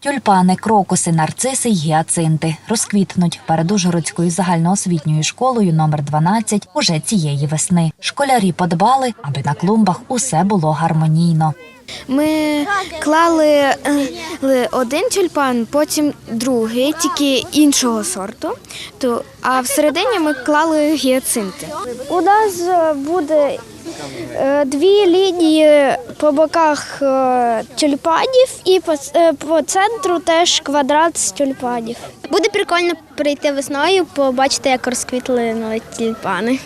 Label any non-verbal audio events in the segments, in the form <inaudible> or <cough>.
Тюльпани, крокуси, нарциси й гіацинти розквітнуть перед Ужгородською загальноосвітньою школою номер 12 уже цієї весни. Школярі подбали, аби на клумбах усе було гармонійно. Ми клали один тюльпан, потім другий, тільки іншого сорту. То, а всередині ми клали гіацинти. У нас буде е, дві лінії по боках е, тюльпанів і по, е, по центру теж квадрат з тюльпанів. Буде прикольно прийти весною, побачити, як розквітли тюльпани.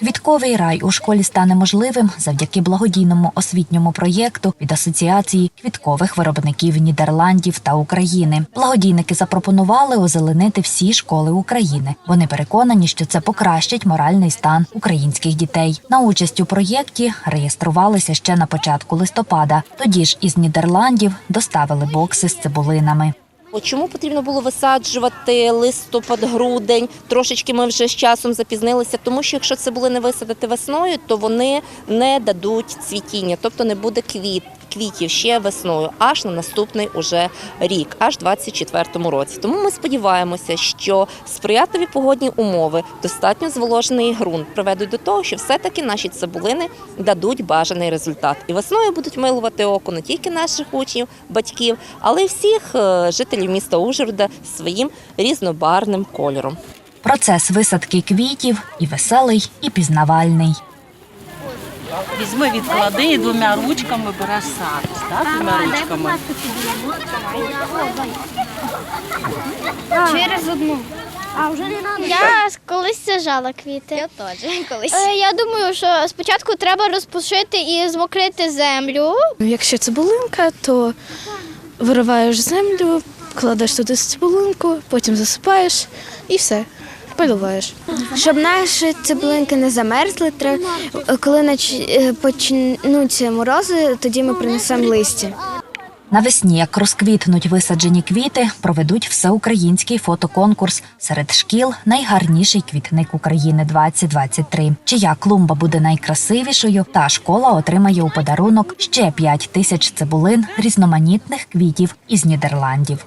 Квітковий рай у школі стане можливим завдяки благодійному освітньому проєкту від Асоціації квіткових виробників Нідерландів та України. Благодійники запропонували озеленити всі школи України. Вони переконані, що це покращить моральний стан українських дітей. На участь у проєкті реєструвалися ще на початку листопада. Тоді ж із Нідерландів доставили бокси з цибулинами. Чому потрібно було висаджувати листопад, грудень? Трошечки ми вже з часом запізнилися, тому що якщо це були не висадити весною, то вони не дадуть цвітіння, тобто не буде квіт. Квітів ще весною, аж на наступний уже рік, аж в 24-му році. Тому ми сподіваємося, що сприятливі погодні умови, достатньо зволожений ґрунт приведуть до того, що все-таки наші цибулини дадуть бажаний результат. І весною будуть милувати око не тільки наших учнів, батьків, але й всіх е, жителів міста Ужгорода своїм різнобарвним кольором. Процес висадки квітів і веселий, і пізнавальний. Візьми, відклади і двома ручками береш садиш, так? Двома ручками. Через одну. Я колись сажала квіти. Я теж <laughs> колись. Я думаю, що спочатку треба розпушити і змокрити землю. Якщо цибулинка, то вириваєш землю, кладеш туди цибулинку, потім засипаєш і все. Поливаєш. Щоб наші цибулинки не замерзли, коли е, почнуться морози, тоді ми принесемо листя. Навесні, як розквітнуть висаджені квіти, проведуть всеукраїнський фотоконкурс серед шкіл Найгарніший квітник України 2023 Чия клумба буде найкрасивішою, та школа отримає у подарунок ще 5 тисяч цибулин різноманітних квітів із Нідерландів.